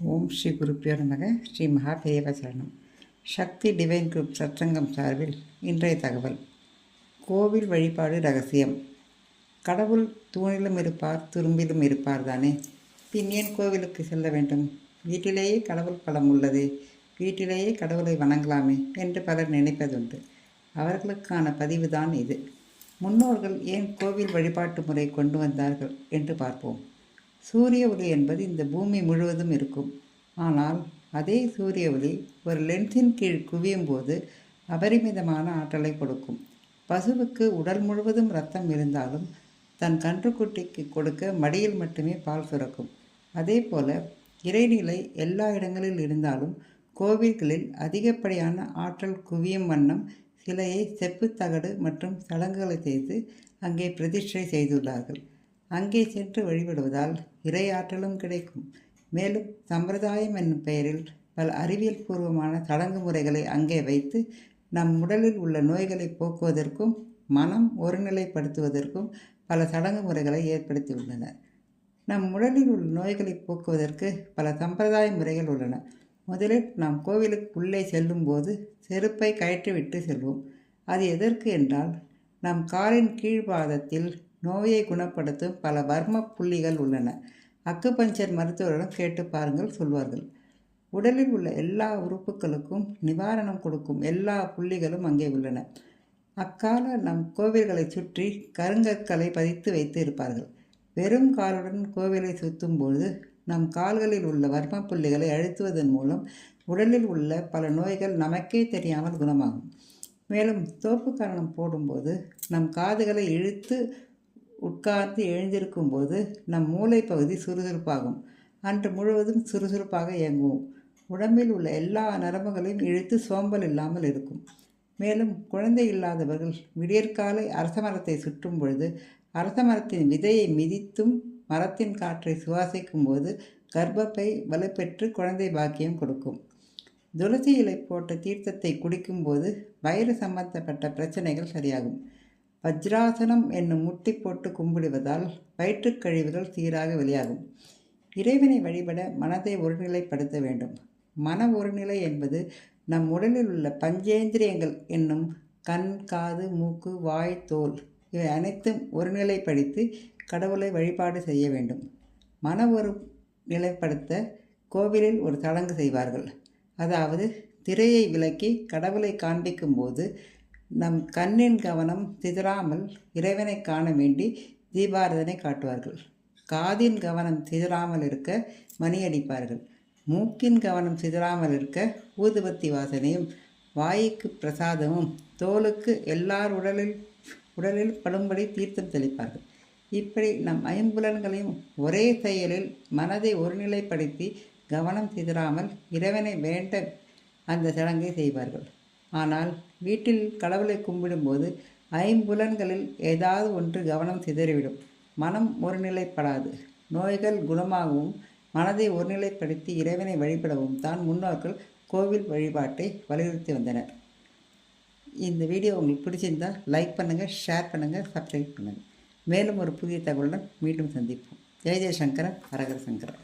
ஓம் ஸ்ரீ குருப்பியோ நமக. ஸ்ரீ மகாபேவசரணம் சக்தி டிவைன் குரூப் சத்சங்கம் சார்பில் இன்றைய தகவல். கோவில் வழிபாடு ரகசியம். கடவுள் தூணிலும் இருப்பார் துரும்பிலும் இருப்பார் தானே பின் ஏன் கோவிலுக்கு செல்ல வேண்டும்? வீட்டிலேயே கடவுள் பலம் உள்ளது. வீட்டிலேயே கடவுளை வணங்கலாமே என்று பலர் நினைப்பதுண்டு. அவர்களுக்கான பதிவுதான் இது. முன்னோர்கள் ஏன் கோவில் வழிபாட்டு முறை கொண்டு வந்தார்கள் என்று பார்ப்போம். சூரிய ஒளி என்பது இந்த பூமி முழுவதும் இருக்கும். ஆனால் அதே சூரிய ஒளி ஒரு லென்ஸின் கீழ் குவியும் போது அபரிமிதமான ஆற்றலை கொடுக்கும். பசுவுக்கு உடல் முழுவதும் ரத்தம் இருந்தாலும் தன் கன்றுக்குட்டிக்கு கொடுக்க மடியில் மட்டுமே பால் சுரக்கும். அதே போல இறைநிலை எல்லா இடங்களில் இருந்தாலும் கோவில்களில் அதிகப்படியான ஆற்றல் குவியும் வண்ணம் சிலையை செப்புத்தகடு மற்றும் சடங்குகளை செய்து அங்கே பிரதிஷ்டை செய்துள்ளார்கள். அங்கே சென்று வழிபடுவதால் இறை ஆற்றலும் கிடைக்கும். மேலும் சம்பிரதாயம் என்னும் பெயரில் பல அறிவியல் பூர்வமான சடங்கு முறைகளை அங்கே வைத்து நம் உடலில் உள்ள நோய்களை போக்குவதற்கும் மனம் ஒருநிலைப்படுத்துவதற்கும் பல சடங்கு முறைகளை ஏற்படுத்தியுள்ளனர் நம் உடலில் உள்ள நோய்களை போக்குவதற்கு பல சம்பிரதாய முறைகள் உள்ளன. முதலில் நாம் கோவிலுக்கு உள்ளே செல்லும்போது செருப்பை கயற்றிவிட்டு செல்வோம். அது எதற்கு என்றால் நம் காலின் கீழ்பாதத்தில் நோயை குணப்படுத்தும் பல வர்ம புள்ளிகள் உள்ளன. அக்குபஞ்சர் மருத்துவரிடம் கேட்டு பாருங்கள் சொல்வார்கள். உடலில் உள்ள எல்லா உறுப்புகளுக்கும் நிவாரணம் கொடுக்கும் எல்லா புள்ளிகளும் அங்கே உள்ளன. அக்கால நம் கோவில்களை சுற்றி கருங்கற்களை பதித்து வைத்து இருப்பார்கள். வெறும் காலுடன் கோவிலை சுத்தும்போது நம் கால்களில் உள்ள வர்ம புள்ளிகளை அழுத்துவதன் மூலம் உடலில் உள்ள பல நோய்கள் நமக்கே தெரியாமல் குணமாகும். மேலும் தோப்பு காரணம் போடும்போது நம் காதுகளை இழுத்து உட்கார்ந்து எழுந்திருக்கும் போது நம் மூளை பகுதி சுறுசுறுப்பாகும். அன்று முழுவதும் சுறுசுறுப்பாக இயங்குவோம். உடம்பில் உள்ள எல்லா நரம்புகளையும் இழுத்து சோம்பல் இல்லாமல் இருக்கும். மேலும் குழந்தை இல்லாதவர்கள் விடியற்காலை அரச மரத்தை சுற்றும் பொழுது அரச மரத்தின் விதையை மிதித்தும் மரத்தின் காற்றை சுவாசிக்கும் போது கர்ப்பப்பை வலுப்பெற்று குழந்தை பாக்கியம் கொடுக்கும். துளசி இலை போட்ட தீர்த்தத்தை குடிக்கும்போது வயிறு சம்பந்தப்பட்ட பிரச்சனைகள் சரியாகும். வஜ்ராசனம் என்னும் முட்டி போட்டு கும்பிடுவதால் வயிற்றுக் கழிவுகள் சீராக வெளியாகும். இறைவனை வழிபட மனதை ஒருநிலைப்படுத்த வேண்டும். மன ஒருநிலை என்பது நம் உடலில் உள்ள பஞ்சேந்திரியங்கள் என்னும் கண் காது மூக்கு வாய் தோல் இவை அனைத்தும் ஒருநிலைப்படுத்தி கடவுளை வழிபாடு செய்ய வேண்டும். மன ஒரு நிலைப்படுத்த கோவிலில் ஒரு சடங்கு செய்வார்கள். அதாவது திரையை விலக்கி கடவுளை காண்பிக்கும் போது நம் கண்ணின் கவனம் சிதறாமல் இறைவனை காண வேண்டி தீபாரதனை காட்டுவார்கள். காதின் கவனம் சிதறாமல் இருக்க மணி அடிப்பார்கள் மூக்கின் கவனம் சிதறாமல் இருக்க ஊதுபத்தி வாசனையும் வாய்க்கு பிரசாதமும் தோலுக்கு எல்லார் உடலில் உடலில் படும்படி தீர்த்தம் தெளிப்பார்கள். இப்படி நம் ஐம்புலன்களையும் ஒரே செயலில் மனதை ஒருநிலைப்படுத்தி கவனம் சிதறாமல் இறைவனை வேண்ட அந்த சடங்கை செய்வார்கள். ஆனால் வீட்டில் கடவுளை கும்பிடும்போது ஐம்புலன்களில் ஏதாவது ஒன்று கவனம் சிதறிவிடும். மனம் ஒருநிலைப்படாது. நோய்கள் குணமாகவும் மனதை ஒருநிலைப்படுத்தி இறைவனை வழிபடவும் தான் முன்னோர்கள் கோவில் வழிபாட்டை வலியுறுத்தி வந்தனர். இந்த வீடியோ உங்களுக்கு பிடிச்சிருந்தால் லைக் பண்ணுங்கள் ஷேர் பண்ணுங்கள் சப்ஸ்கிரைப் பண்ணுங்கள் மேலும் ஒரு புதிய தகவலுடன் மீண்டும் சந்திப்போம். ஜெய ஜெயசங்கரன் ஹரஹர சங்கரன்.